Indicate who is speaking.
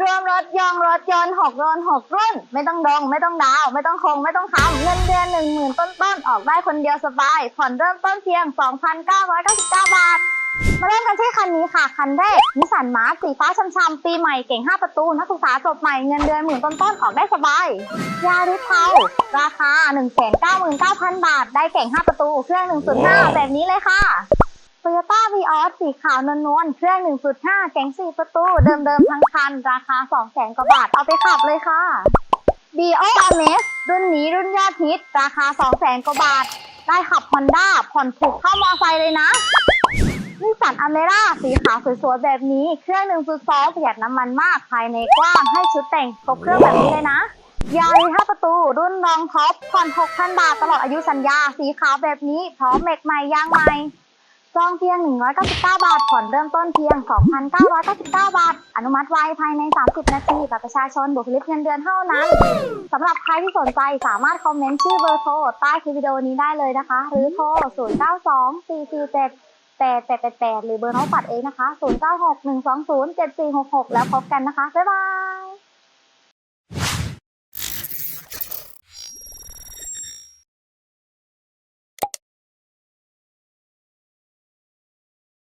Speaker 1: รวมรถยองรถยนต์หกรุ่นหกรุ่น ไม่ต้องดอง ไม่ต้องดาว ไม่ต้องคง ไม่ต้องค้ำเงินเดือนหนึ่งหมื่นต้นๆ ออกได้คนเดียวสบาย ผ่อนเริ่มต้นเพียง 2,999 บาท มาเริ่มกันที่คันนี้ค่ะ คันแรกนิสสันมาร์สีฟ้าช่ำๆปีใหม่เก่ง 5 ประตู นักศึกษาจบใหม่เงินเดือนหมื่นต้นๆ ออกได้สบาย ยาริสเทาราคา 199,000 บาท ได้เก่ง 5 ประตู เครื่อง 1.5 แบบนี้เลยค่ะ โตโยต้าวีออสสีขาวนวลๆ เครื่อง 1.5เก๋ง4ประตู เดิมๆ ทั้งคัน ราคา 200,000 กว่าบาท เอาไปขับเลยค่ะ b ีโอ m เมสรุ่นนี้รุ่นยอดฮิต ราคา 200,000 กว่าบาท ได้ขับ Honda ผ่อนถูกเข้ามอไซค์เลยนะนิสสันอเมร่าสีขาวสวยๆ แบบนี้ เครื่อง 1.2 ประหยัดน้ำมันมาก ภายในกว้าง ให้ชุดแต่งครบเครื่องแบบนี้เลยนะยาริ5ประตู รุ่นรองท็อปผ่อน 6,000 บาทตลอดอายุสัญญา สีขาวแบบนี้ พร้อมเมกใหม่ยางใหม่ จองเพียง 199 บาท ผ่อนเริ่มต้นเพียง 2,999 บาท อนุมัติไวภายใน 30 นาทีบัตรประชาชนบวกลิฟเงินเดือนเท่านั้น สำหรับใครที่สนใจสามารถคอมเมนต์ชื่อเบอร์โทรใต้คลิปวิดีโอนี้ได้เลยนะคะ หรือโทร 092 447 8888 หรือเบอร์น้องปัดเองนะคะ 0961207466 แล้วพบกันนะคะ บ๊ายบาย